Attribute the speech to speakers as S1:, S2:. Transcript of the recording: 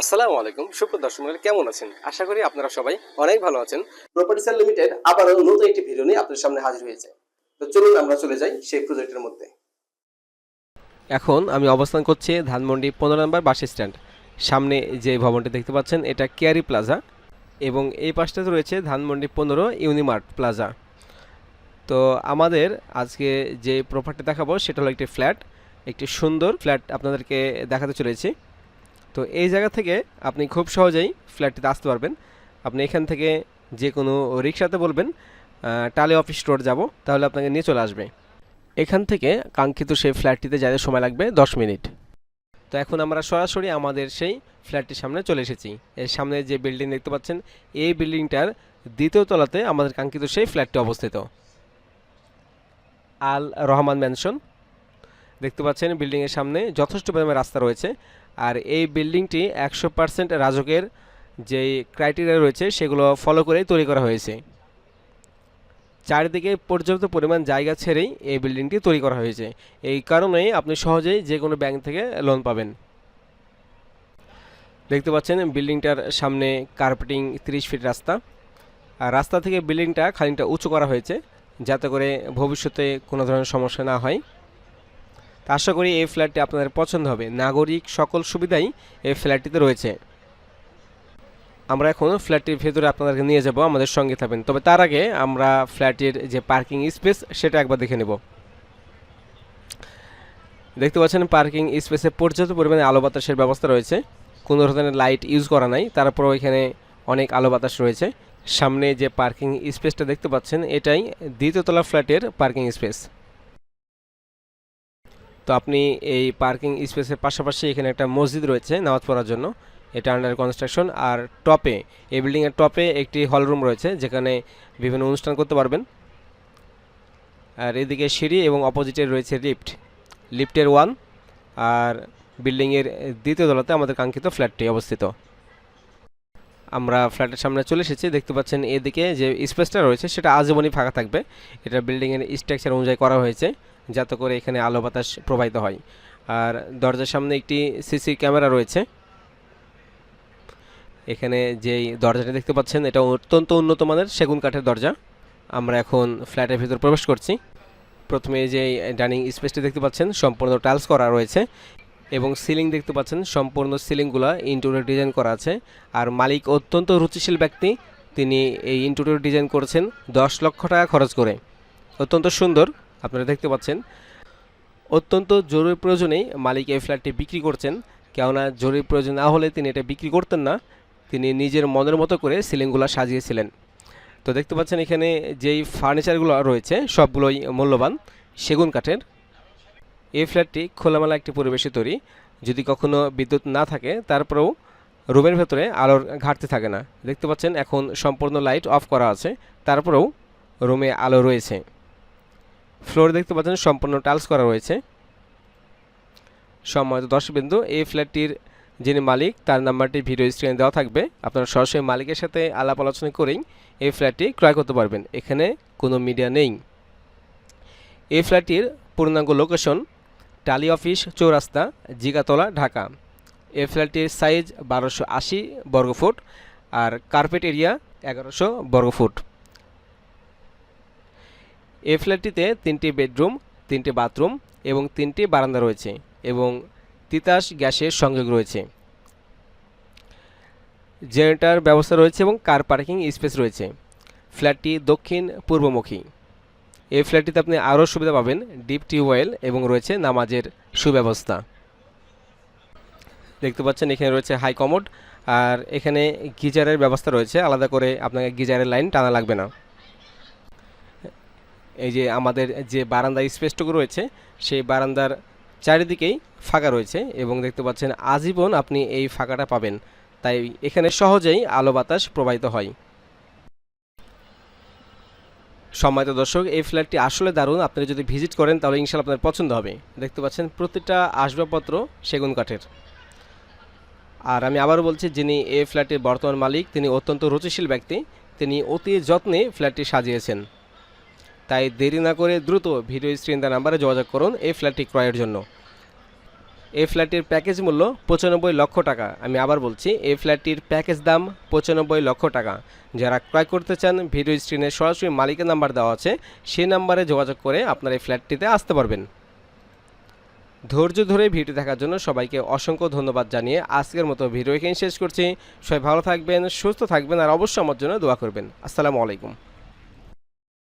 S1: আসসালামু আলাইকুম। সুপ্রিয় দর্শক মণ্ডলী, কেমন আছেন? আশা করি আপনারা সবাই অনেক ভালো আছেন। প্রপার্টিসার লিমিটেড আবারও নতুন একটি ভিডিও নিয়ে আপনাদের সামনে হাজির হয়েছে। তো চলুন আমরা চলে যাই সেই প্রজেক্টের মধ্যে। এখন আমি অবস্থান করছি ধানমন্ডি পনেরো নম্বর বাস স্ট্যান্ড সামনে যে ভবনটি দেখতে পাচ্ছেন এটা কেয়ারি প্লাজা এবং এই পাশটাতে রয়েছে ধানমন্ডি পনেরো ইউনিমার্ট প্লাজা। তো আমাদের আজকে যে প্রপার্টি দেখাবো সেটা হলো একটি ফ্ল্যাট একটি সুন্দর ফ্ল্যাট আপনাদেরকে দেখাতে চলেছি। তো এই জায়গা থেকে আপনি খুব সহজেই ফ্ল্যাটটিতে আসতে পারবেন। আপনি এখান থেকে যে কোনো রিক্সাতে বলবেন টালে অফিস রোড যাব, তাহলে আপনাকে নিয়ে চলে আসবে। এখান থেকে কাঙ্ক্ষিত সেই ফ্ল্যাটটিতে যেতে সময় লাগবে দশ মিনিট। তো এখন আমরা সরাসরি আমাদের সেই ফ্ল্যাটটির সামনে চলে এসেছি। এর সামনে যে বিল্ডিং দেখতে পাচ্ছেন, এই বিল্ডিংটার দ্বিতীয় তলাতে আমাদের কাঙ্ক্ষিত সেই ফ্ল্যাটটি অবস্থিত। আল রহমান ম্যানশন দেখতে পাচ্ছেন বিল্ডিংয়ের সামনে যথেষ্ট পরিমাণে রাস্তা রয়েছে। আর এই বিল্ডিংটি একশো পার্সেন্ট রাজকের যেই ক্রাইটেরিয়া রয়েছে, সেগুলো ফলো করেই তৈরি করা হয়েছে। চারিদিকে পর্যাপ্ত পরিমাণ জায়গা ছেড়েই এই বিল্ডিংটি তৈরি করা হয়েছে। এই কারণেই আপনি সহজেই যে কোনো ব্যাংক থেকে লোন পাবেন। দেখতে পাচ্ছেন বিল্ডিংটার সামনে কার্পেটিং 30 ফিট রাস্তা। আর রাস্তা থেকে বিল্ডিংটা খানিকটা উঁচু করা হয়েছে, যাতে করে ভবিষ্যতে কোনো ধরনের সমস্যা না হয়। তা আশা করি এই ফ্ল্যাটটি আপনাদের পছন্দ হবে। নাগরিক সকল সুবিধাই এই ফ্ল্যাটটিতে রয়েছে। আমরা এখন ফ্ল্যাটটির ভেতরে আপনাদেরকে নিয়ে যাব, আমাদের সঙ্গে থাকবেন। তবে তার আগে আমরা ফ্ল্যাটের যে পার্কিং স্পেস, সেটা একবার দেখে নেব। দেখতে পাচ্ছেন, পার্কিং স্পেসে পর্যাপ্ত পরিমাণে আলো বাতাসের ব্যবস্থা রয়েছে। কোনো ধরনের লাইট ইউজ করা নাই, তারপরেও এখানে অনেক আলো বাতাস রয়েছে। সামনে যে পার্কিং স্পেসটা দেখতে পাচ্ছেন, এটাই দ্বিতীয়তলা ফ্ল্যাটের পার্কিং স্পেস। তো আপনি এই পার্কিং স্পেসের পাশাপাশি এখানে একটা মসজিদ রয়েছে নামাজ পড়ার জন্য। এটা আন্ডার কনস্ট্রাকশন আর টপে, এই বিল্ডিংয়ের টপে একটি হল রুম রয়েছে যেখানে বিভিন্ন অনুষ্ঠান করতে পারবেন। আর এদিকে সিঁড়ি এবং অপোজিটে রয়েছে লিফ্ট লিফ্টের ওয়ান আর বিল্ডিংয়ের দ্বিতীয় তলাতে আমাদের কাঙ্ক্ষিত ফ্ল্যাটটি অবস্থিত। আমরা ফ্ল্যাটের সামনে চলে এসেছি। দেখতে পাচ্ছেন এদিকে যে স্পেসটা রয়েছে, সেটা আজীবনই ফাঁকা থাকবে। এটা বিল্ডিংয়ের স্ট্রাকচার অনুযায়ী করা হয়েছে, যাতে করে এখানে আলো বাতাস প্রবাহিত হয়। আর দরজার সামনে একটি সিসি ক্যামেরা রয়েছে। এখানে যেই দরজাটা দেখতে পাচ্ছেন, এটা অত্যন্ত উন্নত মানের সেগুন কাঠের দরজা। আমরা এখন ফ্ল্যাটের ভিতর প্রবেশ করছি। প্রথমে যে ডাইনিং স্পেসটি দেখতে পাচ্ছেন, সম্পূর্ণ টাইলস করা রয়েছে। এবং সিলিং দেখতে পাচ্ছেন, সম্পূর্ণ সিলিংগুলো ইন্টেরিয়র ডিজাইন করা আছে। আর মালিক অত্যন্ত রুচিশীল ব্যক্তি, তিনি এই ইন্টেরিয়র ডিজাইন করেছেন দশ লক্ষ টাকা খরচ করে। অত্যন্ত সুন্দর, আপনারা দেখতে পাচ্ছেন। অত্যন্ত জরুরি প্রয়োজনেই মালিক এই ফ্ল্যাটটি বিক্রি করছেন। কেননা জরুরি প্রয়োজন না হলে তিনি এটা বিক্রি করতেন না, তিনি নিজের মনের মতো করে সিলিংগুলো সাজিয়েছিলেন। তো দেখতে পাচ্ছেন এখানে যেই ফার্নিচারগুলো রয়েছে, সবগুলোই মূল্যবান, সেগুন কাঠের। এই ফ্ল্যাটটি খোলামেলা একটি পরিবেশে তৈরি। যদি কখনো বিদ্যুৎ না থাকে, তারপরেও রুমের ভেতরে আলোর ঘাটতি থাকে না। দেখতে পাচ্ছেন, এখন সম্পূর্ণ লাইট অফ করা আছে। তারপরেও রুমে আলো রয়েছে। ফ্লোর দেখতে পাচ্ছেন, সম্পূর্ণ টাইলস করা রয়েছে। সম্মানিত দর্শকবিন্দু, এই ফ্ল্যাটটির যিনি মালিক, তার নাম্বারটি ভিডিও স্ক্রিনে দেওয়া থাকবে। আপনারা সরাসরি মালিকের সাথে আলাপ আলোচনা করেই এই ফ্ল্যাটটি ক্রয় করতে পারবেন। এখানে কোনো মিডিয়া নেই। এই ফ্ল্যাটটির পূর্ণাঙ্গ লোকেশন টালি অফিস, চৌরাস্তা, জিগাতলা, ঢাকা। এই ফ্ল্যাটটির সাইজ বারোশো আশি বর্গফুট আর কার্পেট এরিয়া এগারোশো বর্গফুট এই ফ্ল্যাটটিতে তিনটি বেডরুম, তিনটি বাথরুম এবং তিনটি বারান্দা রয়েছে এবং তিতাস গ্যাসের সংযোগ রয়েছে। জেনারেটার ব্যবস্থা রয়েছে এবং কার পার্কিং স্পেস রয়েছে। ফ্ল্যাটটি দক্ষিণ পূর্বমুখী এই ফ্ল্যাটটিতে আপনি আরও সুবিধা পাবেন ডিপ টিউবওয়েল এবং রয়েছে নামাজের সুব্যবস্থা। দেখতে পাচ্ছেন এখানে রয়েছে হাই কমোড আর এখানে গিজারের ব্যবস্থা রয়েছে। আলাদা করে আপনাকে গিজারের লাইন টানা লাগবে না। এই যে আমাদের যে বারান্দা স্পেসটুকু রয়েছে, সেই বারান্দার চারিদিকেই ফাঁকা রয়েছে এবং দেখতে পাচ্ছেন আজীবন আপনি এই ফাঁকাটা পাবেন। তাই এখানে সহজেই আলো বাতাস প্রবাহিত হয়। সম্মানিত দর্শক, এই ফ্ল্যাটটি আসলে দারুণ। আপনি যদি ভিজিট করেন, তাহলে ইনশাল আপনার পছন্দ হবে। দেখতে পাচ্ছেন, প্রতিটা আসবাবপত্র সেগুন কাঠের। আর আমি আবারও বলছি, যিনি এই ফ্ল্যাটের বর্তমান মালিক, তিনি অত্যন্ত রুচিশীল ব্যক্তি। তিনি অতি যত্নে ফ্ল্যাটটি সাজিয়েছেন। তাই দেরি না করে দ্রুত ভিডিও স্ক্রিন দা নাম্বারে যোগাযোগ করুন এই ফ্ল্যাটটি ক্রয়ের জন্য। এই ফ্ল্যাটটির প্যাকেজ মূল্য পঁচানব্বই লক্ষ টাকা। আমি আবার বলছি, এই ফ্ল্যাটটির প্যাকেজ দাম পঁচানব্বই লক্ষ টাকা। যারা ক্রয় করতে চান, ভিডিও স্ক্রিনে সরাসরি মালিকের নাম্বার দেওয়া আছে সেই নাম্বারে যোগাযোগ করে আপনার এই ফ্ল্যাটটিতে আসতে পারবেন। ধৈর্য ধরে ভিডিও দেখার জন্য সবাইকে অসংখ্য ধন্যবাদ জানিয়ে আজকের মতো ভিডিও এখানে শেষ করছি। সবাই ভালো থাকবেন, সুস্থ থাকবেন, আর অবশ্যই আমার জন্য দোয়া করবেন। আসসালামু আলাইকুম।